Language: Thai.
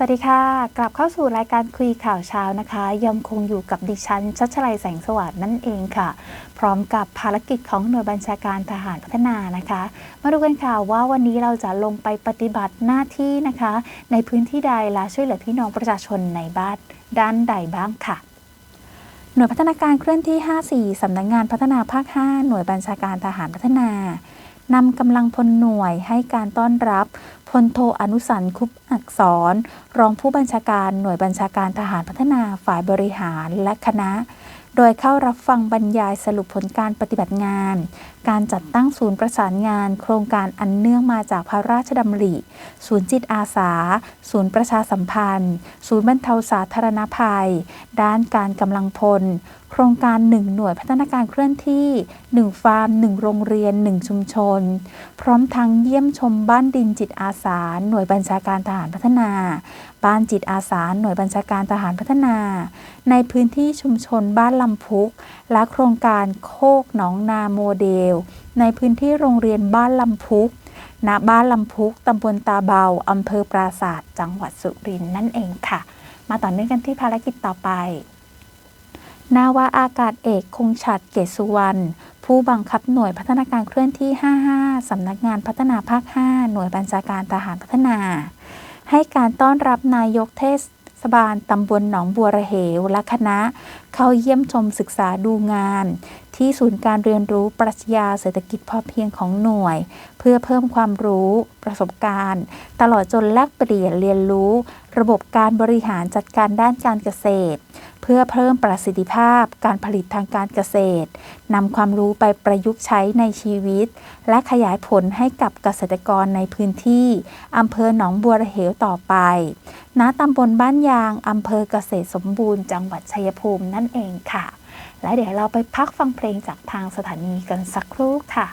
สวัสดีค่ะ กลับเข้าสู่รายการคุยข่าวเช้านะคะ ยังคงอยู่กับดิฉันชัชลัยแสงสวัสดิ์นั่นเองค่ะ พร้อมกับภารกิจของหน่วยบัญชาการทหารพัฒนานะคะ มาดูกันค่ะว่าวันนี้เราจะลงไปปฏิบัติหน้าที่นะคะ ในพื้นที่ใดและช่วยเหลือพี่น้องประชาชนในบ้านด้านใดบ้างค่ะ หน่วยพัฒนาการเคลื่อนที่ 54 สำนักงงานพัฒนาภาค 5 หน่วยบัญชาการทหารพัฒนานำกำลังพลหน่วยให้การต้อนรับพลโทอนุสันคุปอักษร รองผู้บัญชาการหน่วยบัญชาการทหารพัฒนาฝ่ายบริหารและคณะ โดยเข้ารับฟังบรรยายสรุปผลการปฏิบัติงาน การจัดตั้งศูนย์ประสานงาน โครงการอันเนื่องมาจากพระราชดำริ ศูนย์จิตอาสา ศูนย์ประชาสัมพันธ์ ศูนย์บรรเทาสาธารณภัย ด้านการกำลังพล โครงการ 1 หน่วยพัฒนาการเคลื่อนที่ 1 ฟาร์ม 1 โรงเรียน 1 ชุมชน พร้อมทั้งเยี่ยมชมบ้านดินจิตอาสา หน่วยบัญชาการทหารพัฒนา บ้านจิตอาสา หน่วยบัญชาการทหารพัฒนา ในพื้นที่ชุมชนบ้านลำำพุก และโครงการโคกหนองนาโมเดล ในพื้นที่โรงเรียนบ้านลำพุกณบ้านลำพุกตำบลตาเบาอำเภอปราศาสตร์จังหวัดสุรินทร์นั่นเองค่ะ มาต่อเนื่องกันที่ภารกิจต่อไป นาวาอากาศเอกคงฉัดเกศสุวรรณผู้บังคับหน่วยพัฒนาการเคลื่อนที่ 55 สำนักงานพัฒนาภาค 5 หน่วยบัญชาการทหารพัฒนา ให้การต้อนรับนายกเทศ บาลตำบลหนองบัวระเหวและคณะ เข้าเยี่ยมชมศึกษาดูงาน ที่ศูนย์การเรียนรู้ปรัชญาเศรษฐกิจพอเพียงของหน่วย เพื่อเพิ่มความรู้ประสบการณ์ ตลอดจนแลกเปลี่ยนเรียนรู้ ระบบการบริหารจัดการด้านการเกษตร พื่อเพิ่มประสิทธิภาพการผลิตทางการเกษตรนำความรู้ไปประยุกต์ใช้ในชีวิต และขยายผลให้กับเกษตรกรในพื้นที่อำเภอหนองบัวระเหวต่อไป ณตำบลบ้านยางอำเภอเกษตรสมบูรณ์จังหวัดชัยภูมินั่นเองค่ะ และเดี๋ยวเราไปพักฟังเพลงจากทางสถานีกันสักครู่ค่ะ